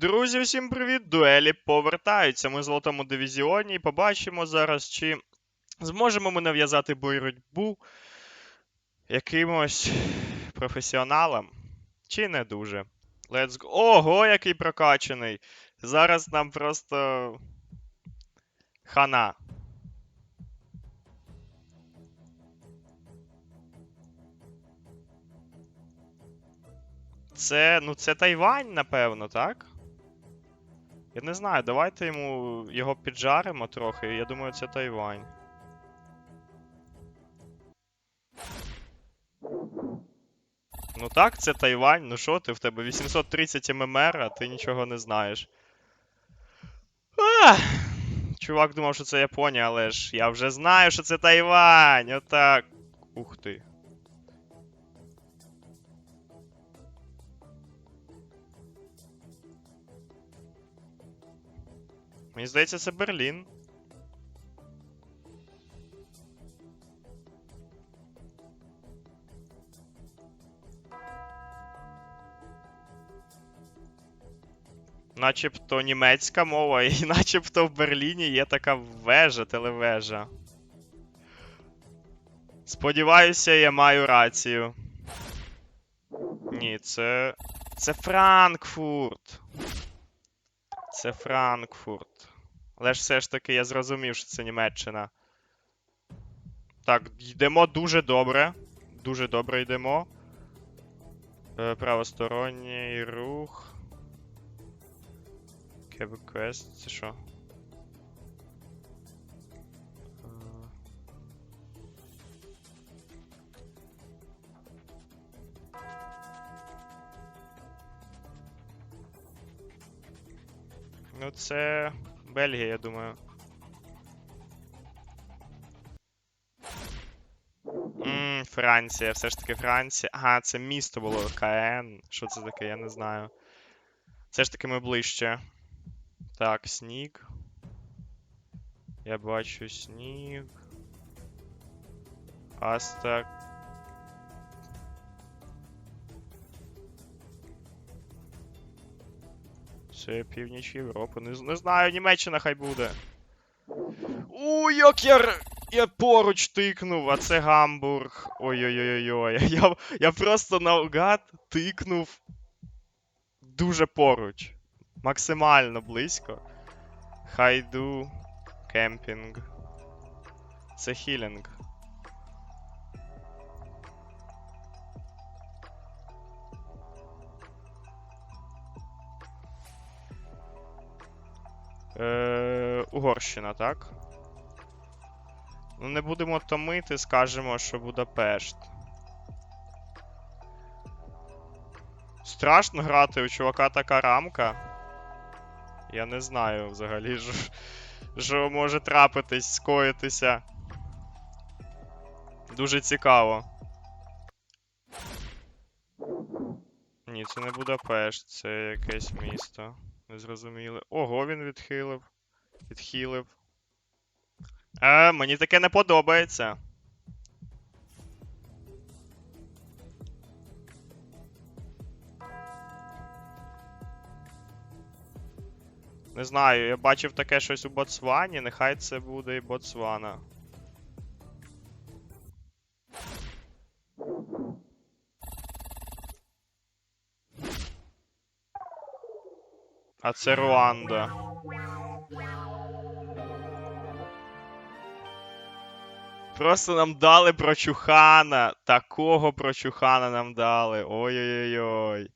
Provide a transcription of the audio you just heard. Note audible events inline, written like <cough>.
Друзі, всім привіт! Дуелі повертаються. Ми в золотому дивізіоні і побачимо зараз, чи зможемо ми нав'язати боротьбу якимось професіоналам, чи не дуже. Let's go. Ого, який прокачаний! Зараз нам просто хана. Це, ну, це Тайвань, напевно, так? Я не знаю, давайте йому його піджаримо трохи. Я думаю, це Тайвань. Ну так, це Тайвань. Ну що ти в тебе 830 ММР, а ти нічого не знаєш. Ах! Чувак думав, що це Японія, але ж я вже знаю, що це Тайвань. Отак. Ух ти. Мені здається, це Берлін. Начебто німецька мова, і <laughs> начебто в Берліні є така вежа, телевежа. Сподіваюся, я маю рацію. Ні, це. Це Франкфурт. Це Франкфурт. Але ж все ж таки я зрозумів, що це Німеччина. Так, йдемо дуже добре. Дуже добре йдемо. Е, правосторонній рух. Квест, це що? Ну, це Бельгія, я думаю. Ммм, Франція, все ж таки Франція. Ага, це місто було КН. Що це таке, я не знаю. Все ж таки ми ближче. Так, сніг. Я бачу сніг. Астак. Це північ Європи. Не, не знаю, Німеччина хай буде. У, як я, я поруч тикнув, а це Гамбург. Ой-ой-ой-ой. <laughs> Я, я просто наугад тикнув дуже поруч. Максимально близько. Хайду. Кемпінг. Це хілінг. Е, Угорщина, так? Ну, не будемо томити, скажемо, що Будапешт. Страшно грати, у чувака така рамка. Я не знаю взагалі, що, може трапитись, скоїтися. Дуже цікаво. Ні, це не Будапешт, це якесь місто. Незрозуміле. Ого, він відхилив. Відхилив. Е, мені таке не подобається. Не знаю, я бачив таке щось у Ботсвані, нехай це буде і Ботсвана. А це Руанда. Просто нам дали прочухана. Такого прочухана нам дали. Ой-ой-ой.